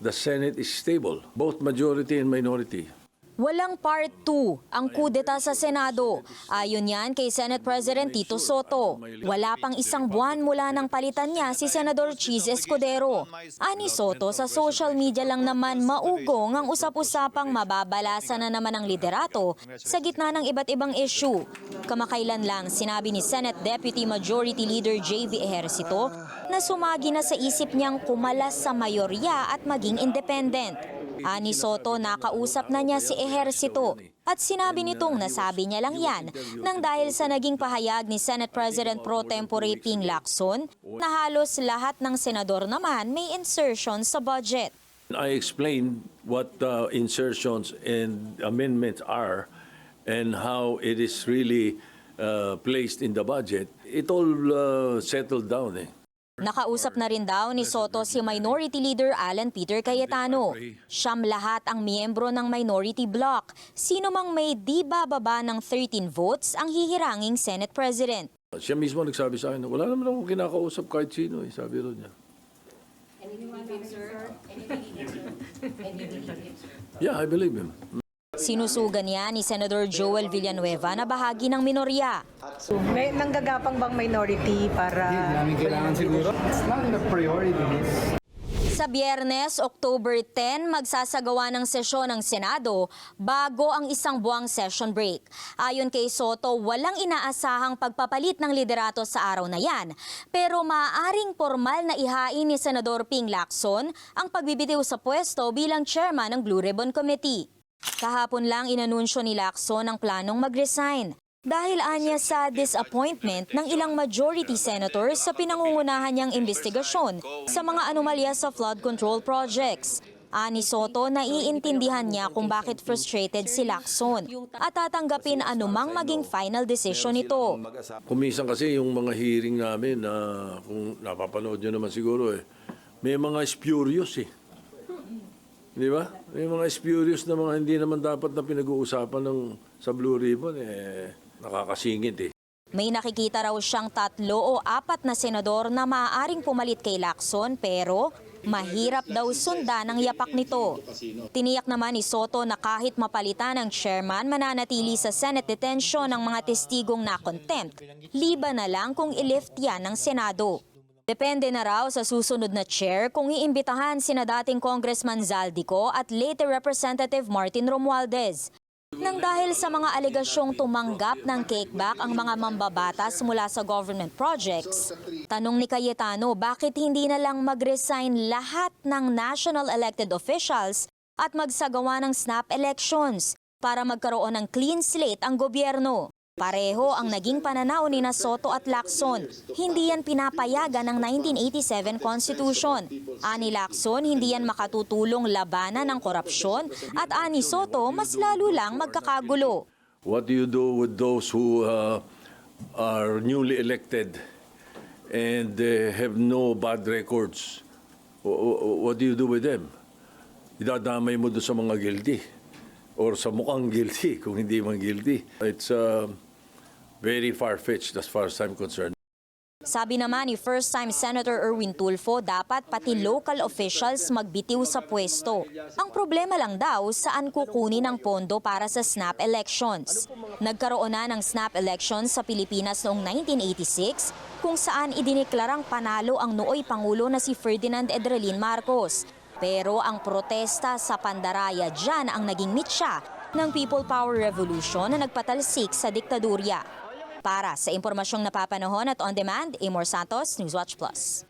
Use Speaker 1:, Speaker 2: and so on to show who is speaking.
Speaker 1: the Senate is stable, both majority and minority.
Speaker 2: Walang part 2 ang kudeta sa Senado. Ayon yan kay Senate President Tito Soto. Wala pang isang buwan mula nang palitan niya si Senador Cheese Escudero. Ani Soto sa social media lang naman maugong ang usap-usapang mababalasan na naman ang liderato sa gitna ng iba't ibang issue. Kamakailan lang sinabi ni Senate Deputy Majority Leader J.B. Ejercito na sumagi na sa isip niyang kumalas sa mayorya at maging independent. Ani Soto nakausap na niya si Ehersito at sinabi nitong nasabi niya lang yan nang dahil sa naging pahayag ni Senate President Pro Tempore Ping Lacson na halos lahat ng senador naman may insertion sa budget.
Speaker 1: I explained what uh, insertions and amendments are and how it is really uh, placed in the budget. It all uh, settled down eh.
Speaker 2: Nakausap na rin daw ni Soto si Minority Leader Alan Peter Cayetano. Siyam lahat ang miyembro ng minority bloc. Sino mang may di bababa ng 13 votes ang hihiranging Senate President.
Speaker 1: Siya mismo nagsabi sa akin, wala naman akong kinakausap kahit sino eh, sabi ron niya. Yeah, I believe him.
Speaker 2: Sinusugan niya ni Senador Joel Villanueva na bahagi ng minorya.
Speaker 3: May nanggagapang bang minority para
Speaker 4: namin kailangan siguro. It's not in the priority list.
Speaker 2: Sa biyernes, October 10, magsasagawa ng sesyon ng Senado bago ang isang buwang session break. Ayon kay Soto, walang inaasahang pagpapalit ng liderato sa araw na yan. Pero maaaring formal na ihain ni Senador Ping Lacson ang pagbibitiw sa pwesto bilang chairman ng Blue Ribbon Committee. Kahapon lang inanunsyo ni Lacson ang planong mag-resign. Dahil anya sa disappointment ng ilang majority senators sa pinangungunahan niyang investigasyon sa mga anomalya sa flood control projects. Ani Soto, naiintindihan niya kung bakit frustrated si Lacson at tatanggapin anumang maging final decision nito.
Speaker 1: Kumisan kasi yung mga hearing namin na kung napapanood nyo naman siguro eh, may mga spurious eh. Di ba? May mga spurious na mga hindi naman dapat na pinag-uusapan ng, sa Blue Ribbon eh, nakakasingit eh.
Speaker 2: May nakikita raw siyang tatlo o apat na senador na maaaring pumalit kay Lacson pero mahirap daw sundan ang yapak nito. Tiniyak naman ni Soto na kahit mapalitan ang chairman mananatili sa Senate detention ng mga testigong na contempt, liban na lang kung ilift yan ng Senado. Depende na raw sa susunod na chair kung iimbitahan sina dating Congressman Zaldico at later Representative Martin Romualdez. Nang dahil sa mga alegasyong tumanggap ng kickback ang mga mambabatas mula sa government projects, tanong ni Cayetano bakit hindi na lang mag-resign lahat ng national elected officials at magsagawa ng snap elections para magkaroon ng clean slate ang gobyerno. Pareho ang naging pananaw ni na at Lacson. Hindi yan pinapayagan ng 1987 Constitution. Ani Lacson, hindi yan makatutulong labanan ng korupsyon at ani Soto, mas lalo lang magkakagulo.
Speaker 1: What do you do with those who uh, are newly elected and uh, have no bad records? What do you do with them? Idadamay mo doon sa mga guilty or sa mukhang guilty kung hindi man guilty. It's uh, very far-fetched as far as I'm concerned.
Speaker 2: Sabi naman ni first-time Senator Erwin Tulfo, dapat pati local officials magbitiw sa pwesto. Ang problema lang daw, saan kukunin ang pondo para sa snap elections. Nagkaroon na ng snap elections sa Pilipinas noong 1986, kung saan idineklarang panalo ang nooy Pangulo na si Ferdinand Edralin Marcos. Pero ang protesta sa Pandaraya dyan ang naging mitya ng People Power Revolution na nagpatalsik sa diktadurya. Para sa impormasyong napapanahon at on demand, Amor Santos, Newswatch Plus.